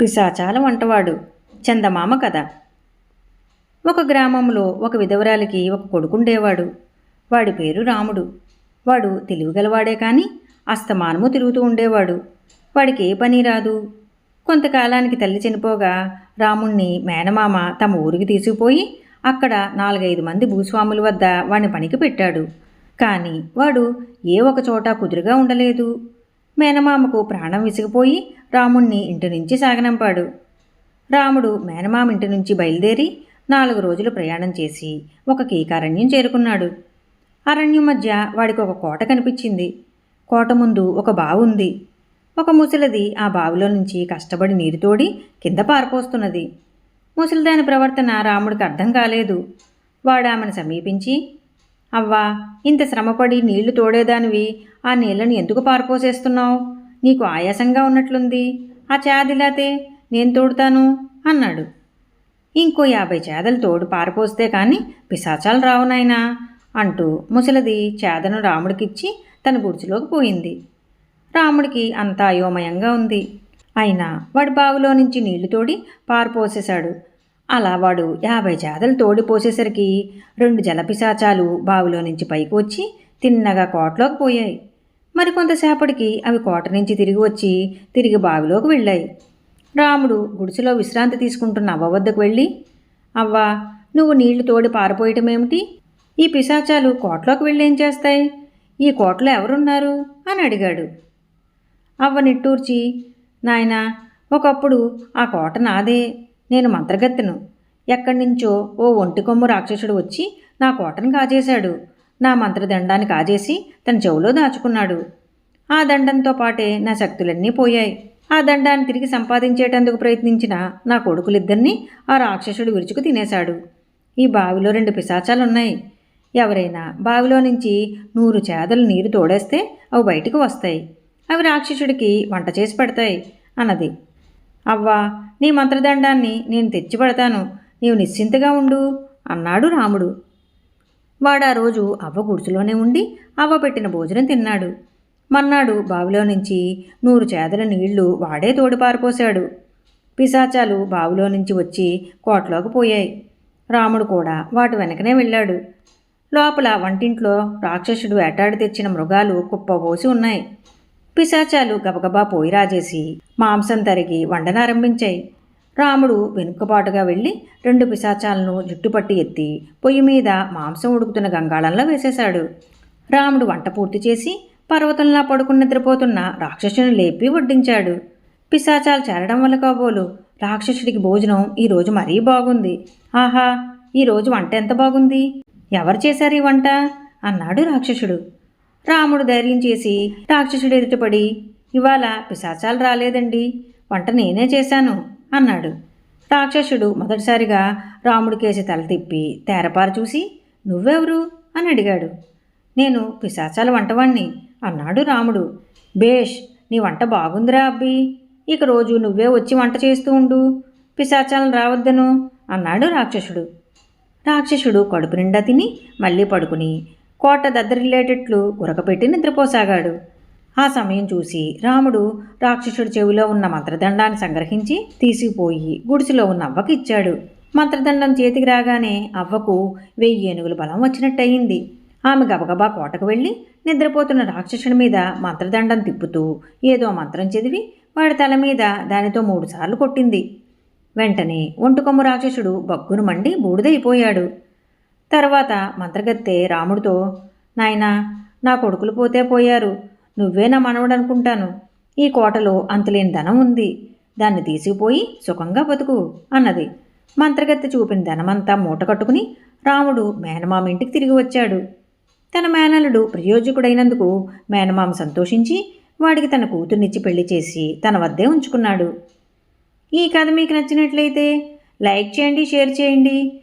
పిశాచాల వంటవాడు చందమామ కథ ఒక గ్రామంలో ఒక విధవరాలికి ఒక కొడుకుండేవాడు. వాడి పేరు రాముడు. వాడు తెలివిగలవాడే కానీ అస్తమానము తిరుగుతూ ఉండేవాడు. వాడికి ఏ పని రాదు. కొంతకాలానికి తల్లి చనిపోగా రాముణ్ణి మేనమామ తమ ఊరికి తీసుకుపోయి అక్కడ నాలుగైదు మంది భూస్వాముల వద్ద వాడిని పనికి పెట్టాడు. కానీ వాడు ఏ ఒక చోట కుదురుగా ఉండలేదు. మేనమామకు ప్రాణం విసిగిపోయి రాముణ్ణి ఇంటి నుంచి సాగనంపాడు. రాముడు మేనమామ ఇంటి నుంచి బయలుదేరి నాలుగు రోజులు ప్రయాణం చేసి ఒక కీకారణ్యం చేరుకున్నాడు. అరణ్యం మధ్య వాడికి ఒక కోట కనిపించింది. కోట ముందు ఒక బావు ఉంది. ఒక ముసలిది ఆ బావిలో నుంచి కష్టపడి నీరు తోడి కింద పారిపోస్తున్నది. ముసలిదాని ప్రవర్తన రాముడికి అర్థం కాలేదు. వాడు ఆమెను సమీపించి అవ్వా ఇంత శ్రమపడి నీళ్ళు తోడేదానివి. ఆ నీళ్ళను ఎందుకు పారిపోసేస్తున్నావు? నీకు ఆయాసంగా ఉన్నట్లుంది. ఆ చేదిలాతే నేను తోడుతాను అన్నాడు. ఇంకో యాభై చేదలు తోడు పారిపోస్తే కానీ పిశాచాలు రావు నాయనా అంటూ ముసలిది చేదను రాముడికిచ్చి తన గుడిసెలోకి పోయింది. రాముడికి అంతా అయోమయంగా ఉంది. అయినా వాడి బావిలో నుంచి నీళ్ళు తోడి పారిపోసేశాడు. అలా వాడు యాభై జాదలు తోడిపోసేసరికి రెండు జలపిశాచాలు బావిలో నుంచి పైకి వచ్చి తిన్నగా కోటలోకి పోయాయి. మరి కొంతసేపటికి అవి కోట నుంచి తిరిగి వచ్చి తిరిగి బావిలోకి వెళ్ళాయి. రాముడు గుడిసెలో విశ్రాంతి తీసుకుంటున్న అవ్వ వద్దకు వెళ్ళి అవ్వా నువ్వు నీళ్ళు తోడి పారిపోయటమేమిటి? ఈ పిశాచాలు కోటలోకి వెళ్ళి ఏం చేస్తాయి? ఈ కోటలో ఎవరున్నారు? అని అడిగాడు. అవ్వ నిట్టూర్చి నాయనా ఒకప్పుడు ఆ కోట నాదే. నేను మంత్రగత్తెను. ఎక్కడి నుంచో ఓ ఒంటి కొమ్ము రాక్షసుడు వచ్చి నా కోటను కాజేశాడు. నా మంత్రదండాన్ని కాజేసి తన చెవులో దాచుకున్నాడు. ఆ దండంతో పాటే నా శక్తులన్నీ పోయాయి. ఆ దండాన్ని తిరిగి సంపాదించేటందుకు ప్రయత్నించిన నా కొడుకులిద్దరినీ ఆ రాక్షసుడు విరుచుకు తినేశాడు. ఈ బావిలో రెండు పిశాచాలున్నాయి. ఎవరైనా బావిలో నుంచి నూరు చేదలు నీరు తోడేస్తే అవి బయటకు వస్తాయి. అవి రాక్షసుడికి వంట చేసి పెడతాయి అన్నది అవ్వా నీ మంత్రదండాన్ని నేను తెచ్చిపెడతాను. నీవు నిశ్చింతగా ఉండు అన్నాడు రాముడు. వాడు ఆ రోజు అవ్వ గుడిసెలోనే ఉండి అవ్వ పెట్టిన భోజనం తిన్నాడు. మన్నాడు బావిలో నుంచి నూరు చేదల నీళ్ళు వాడే తోడిపారిపోశాడు. పిశాచాలు బావిలో నుంచి వచ్చి కోటలోకి పోయాయి. రాముడు కూడా వాటి వెనకనే వెళ్ళాడు. లోపల వంటింట్లో రాక్షసుడు వేటాడి తెచ్చిన మృగాలు కుప్పబోసి ఉన్నాయి. పిశాచాలు గబగబా పోయి రాజేసి మాంసం తరిగి వండనారంభించాయి. రాముడు వెనుకపాటుగా వెళ్ళి రెండు పిశాచాలను జుట్టుపట్టి ఎత్తి పొయ్యి మీద మాంసం ఉడుకుతున్న గంగాళంలో వేసేశాడు. రాముడు వంట పూర్తి చేసి పర్వతంలా పడుకుని నిద్రపోతున్న రాక్షసుని లేపి వడ్డించాడు. పిశాచాలు చేరడం వల్ల కాబోలు రాక్షసుడికి భోజనం ఈరోజు మరీ బాగుంది. ఆహా ఈరోజు వంట ఎంత బాగుంది? ఎవరు చేశారు ఈ వంట? అన్నాడు రాక్షసుడు. రాముడు ధైర్యం చేసి రాక్షసుడు ఎదుటపడి ఇవాళ పిశాచాలు రాలేదండి వంట నేనే చేశాను అన్నాడు. రాక్షసుడు మొదటిసారిగా రాముడికేసి తల తిప్పి తేరపార చూసి నువ్వెవరు? అని అడిగాడు. నేను పిశాచాల వంటవాణ్ణి అన్నాడు రాముడు. బేష్ నీ వంట బాగుందిరా అబ్బి. ఇక రోజు నువ్వే వచ్చి వంట చేస్తూ ఉండు. పిశాచాలను రావద్దను అన్నాడు రాక్షసుడు. రాక్షసుడు కడుపు నిండా తిని మళ్ళీ పడుకుని కోట దద్దరిల్లేటట్లు ఉరకపెట్టి నిద్రపోసాగాడు. ఆ సమయం చూసి రాముడు రాక్షసుడి చెవిలో ఉన్న మంత్రదండాన్ని సంగ్రహించి తీసుకుపోయి గుడిసెలో ఉన్న అవ్వకి ఇచ్చాడు. మంత్రదండం చేతికి రాగానే అవ్వకు వెయ్యి ఏనుగుల బలం వచ్చినట్టయింది. ఆమె గబగబా కోటకు వెళ్ళి నిద్రపోతున్న రాక్షసుడి మీద మంత్రదండం తిప్పుతూ ఏదో మంత్రం చదివి వాడి తల మీద దానితో మూడుసార్లు కొట్టింది. వెంటనే ఒంటుకొమ్ము రాక్షసుడు బగ్గును మండి బూడిదైపోయాడు. తర్వాత మంత్రగత్తె రాముడితో నాయనా నా కొడుకులు పోతే పోయారు. నువ్వే నా మనవడు అనుకుంటాను ఈ కోటలో అంతలేని ధనం ఉంది. దాన్ని తీసుకుపోయి సుఖంగా బతుకు అన్నది. మంత్రగత్తె చూపిన ధనమంతా మూట కట్టుకుని రాముడు మేనమామ ఇంటికి తిరిగి వచ్చాడు. తన మేనలుడు ప్రయోజకుడైనందుకు మేనమామ సంతోషించి వాడికి తన కూతుర్నిచ్చి పెళ్ళి చేసి తన వద్దే ఉంచుకున్నాడు. ఈ కథ మీకు నచ్చినట్లయితే లైక్ చేయండి షేర్ చేయండి.